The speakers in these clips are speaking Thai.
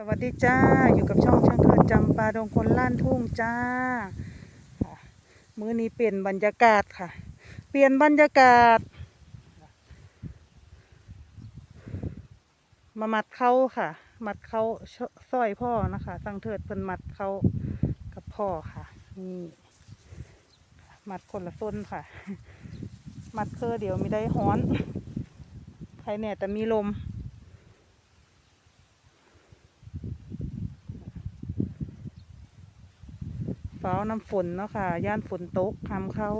สวัสดีจ้า อยู่กับช่องช่างเกิดจำปาดงคนล้านทุ่งจ้าค่ะมื้อนี้เปลี่ยนบรรยากาศค่ะ เปลี่ยนบรรยากาศ มามัดเข้าค่ะ มัดเขาสร้อยพ่อนะคะสังเถิดเพิ่นมัดเขากับพ่อค่ะ นี่มัดคนละส้นค่ะ มัดเคอเดี๋ยวไม่ได้ฮ้อน ใครเนี่ยแต่มีลม ฟ้าน้ำฝนเนาะค่ะ ย่านฝนตกทำเข้า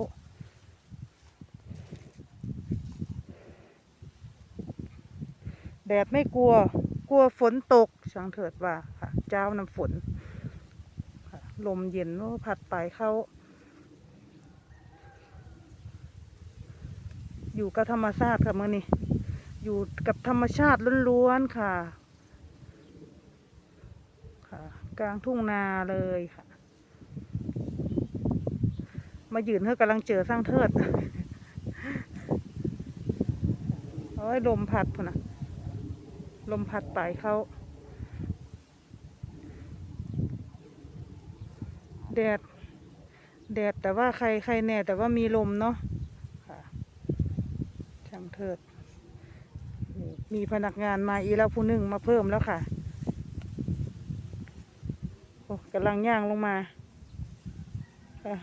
แดดไม่กลัว กลัวฝนตกช่างเถิดว่าค่ะ เจ้าน้ำฝน ลมเย็นโอ้ผัดไปเข้า อยู่กับธรรมชาติค่ะเมื่อนี้ อยู่กับธรรมชาติล้วนๆค่ะ ค่ะ กลางทุ่งนาเลยค่ะ มายืนเพื่อกำลังเจอสร้างเทิดโอ้ยลมพัดพุ่นนะลมพัดไปเขาแดด แดดแต่ว่าใครใครแน่ แต่ว่ามีลมเนาะค่ะช่างเทิด มีพนักงานมาอีกแล้วผู้หนึ่งมาเพิ่มแล้วค่ะโอ้กำลังย่างลงมาค่ะ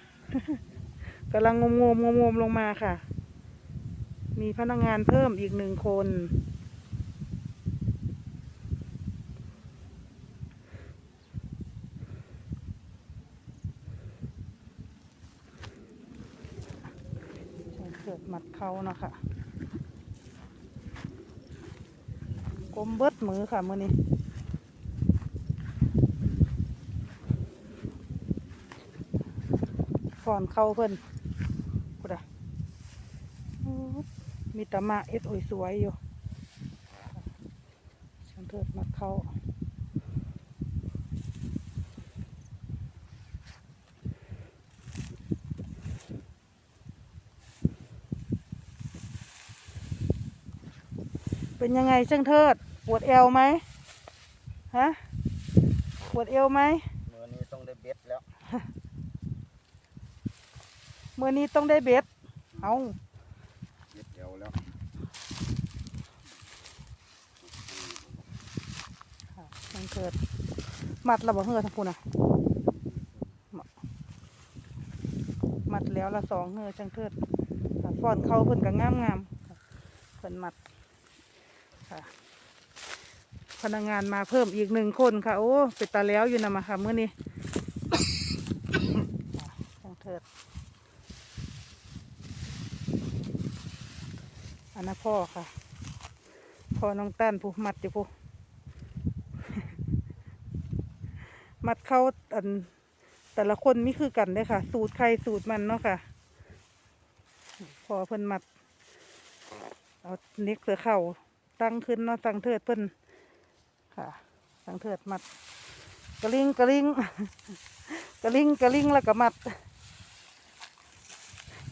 กำลังงมงมงมงมลงมาค่ะ มีพนักงานเพิ่มอีกหนึ่งคน เกิดมัดเขาเนาะคะกลมเบิดมือค่ะมือนี้ฟอนเข้าเพิ่นกูดะโอ้ มีแตะมาเอ็ดโอยสวยอยู่ฉันเถิดมาเข้าเป็นยังไงช่างเทิด ปวดเอวไหมฮะ ปวดเอวไหมมือนี้ต้องได้เบ็ดแล้วเมื่อนี้ต้องได้เบ็ด เอา เบ็ดเอวแล้ว ช่าง เทิดมัดระเบิดเฮือทั้งพูนอะมัดแล้วละสองเฮือช่างเทิดค่ะฟอนเข้าเพิ่นก็งามงามเพิ่นมัดค่ะพนักงานมาเพิ่มอีกหนึ่งคนค่ะ โอ้เป็นตาแล้วอยู่นะมาค่ะเมื่อนี้ช่างเทิดอันนั้นพ่อค่ะ พ่อน้องตั้นผู้มัดอยู่ผู้ มัดเข้าอันแต่ละคนไม่คือกันเลยค่ะ สูตรใครสูตรมันเนาะค่ะ พอเพิ่นมัด เอาเน็กเสือเข่าตั้งขึ้นเนาะตั้งเทิดเพิ่นค่ะ ตั้งเทิดมัดกระลิงกระลิงกระลิงกระลิงแล้วก็มัด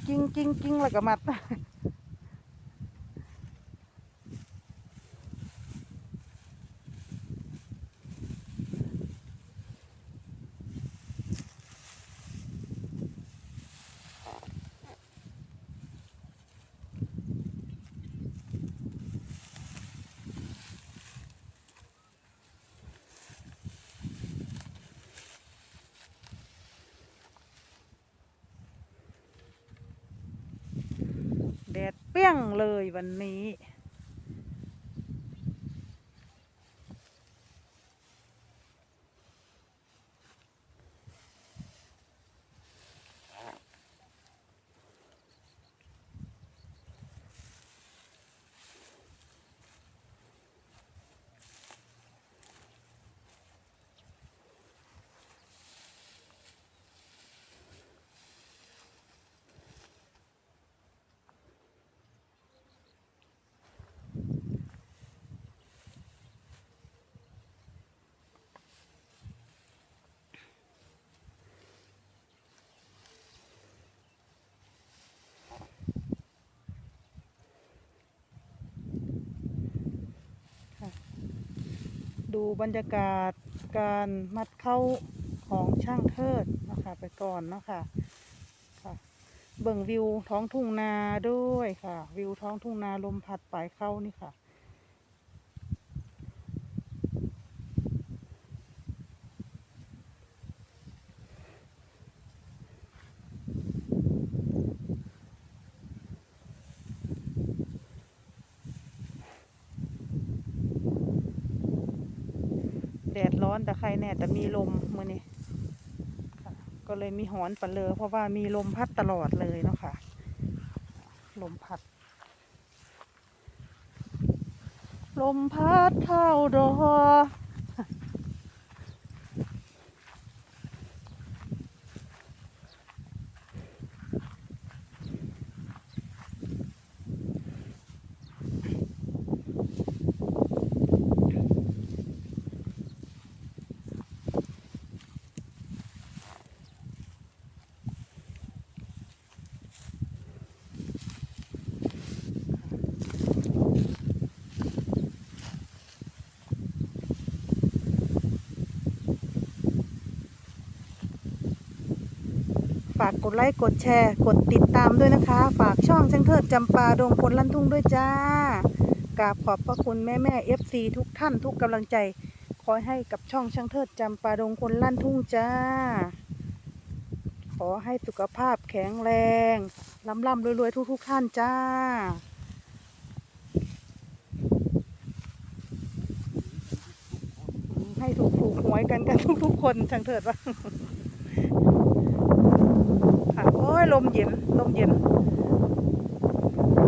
กิ้งกิ้งกิ้งแล้วก็มัด ดเปรี้ยงเลยวันนี้ ดูบรรยากาศการมัดเข้าของช่างเทิดนะคะไปก่อนเนาะค่ะค่ะเบิ่งวิวท้องทุ่งนาด้วยค่ะ วิวท้องทุ่งนาลมพัดปลายเข้านี่ค่ะ แดดร้อนแต่ใครแน่แต่มีลมมื่อนี้ค่ก็เลยมีหอนปะเลอเพราะว่ามีลมพัดตลอดเลยเนาะค่ะ ลมพัด ลมพัดเข้าดอากกดไลค์กดแชร์ กดติดตามด้วยนะคะ ฝากช่องช่างเทิดจำปาดงพลลั่นทุ่งด้วยจ้ากราบขอบพระคุณแม่แม่เอฟซีทุกท่านทุกกำลังใจ คอยให้กับช่องช่างเทิดจำปาดงคนลั่นทุ่งจ้า ขอให้สุขภาพแข็งแรงร่ำร่ำรวยๆทุก ๆ ท่านจ้าให้ถูกถูกหวยกันกันทุกๆคนช่างเถิดว่า ค่ะโอ้ยลมเย็นลมเย็น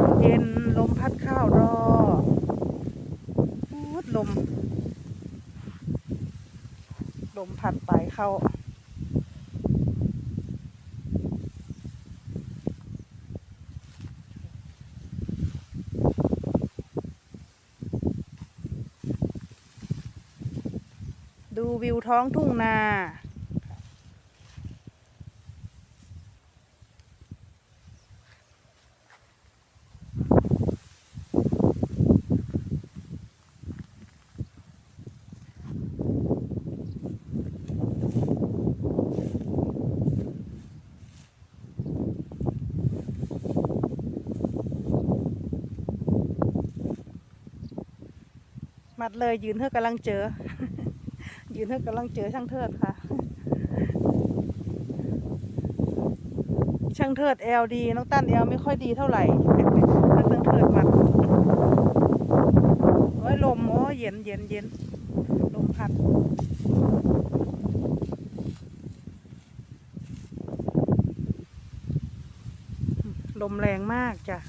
ลมเย็นลมพัดข้าวรอพูดลม ลมพัดไปเข้าดูวิวท้องทุ่งนา มัดเลย ยืนเธอกำลังเจอ ยืนเธอกำลังเจอช่างเทิดค่ะ ช่างเทิดเอลดีน้องตั้นเอลไม่ค่อยดีเท่าไหร่ถ้าช่างเทิดมัดโอ้ยลมโอ้ยเย็นเย็นเย็นลมพัดลมแรงมากจ้ะ